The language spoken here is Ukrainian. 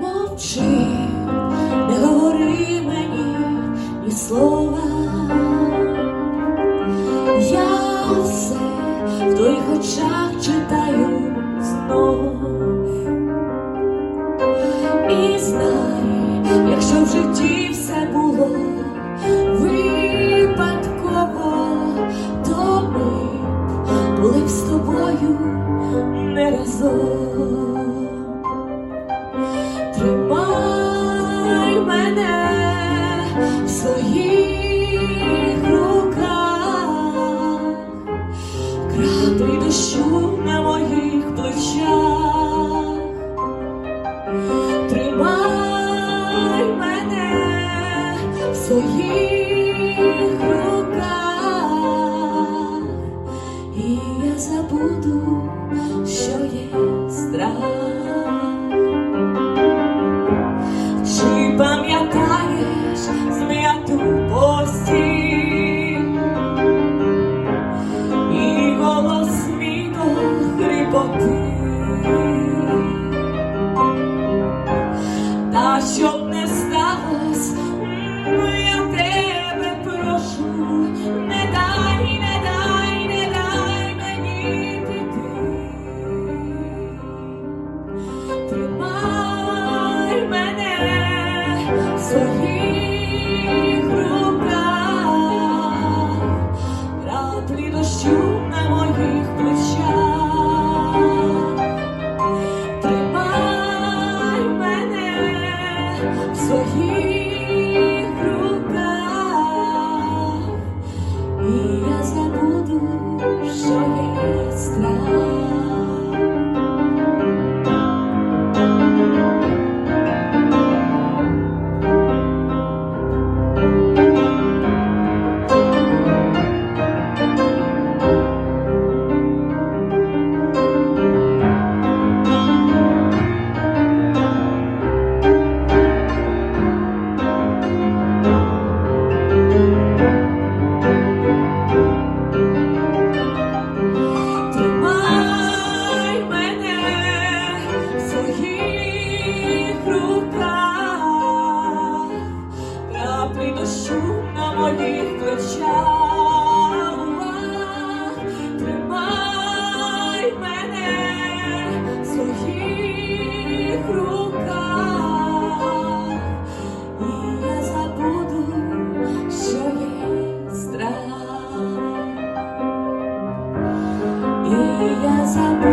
Мовчи, не говори мені ні слова, я все в твоїх очах читаю знов і знай, якщо в житті. Тримай мене в своїх руках, краплі дощу на моїх плечах. Тримай мене в своїх руках, і я забуду, своїх руках, краплі дощу на моїх плечах. Тримай мене в своїх руках, і я забуду, що є страх. І я забуду,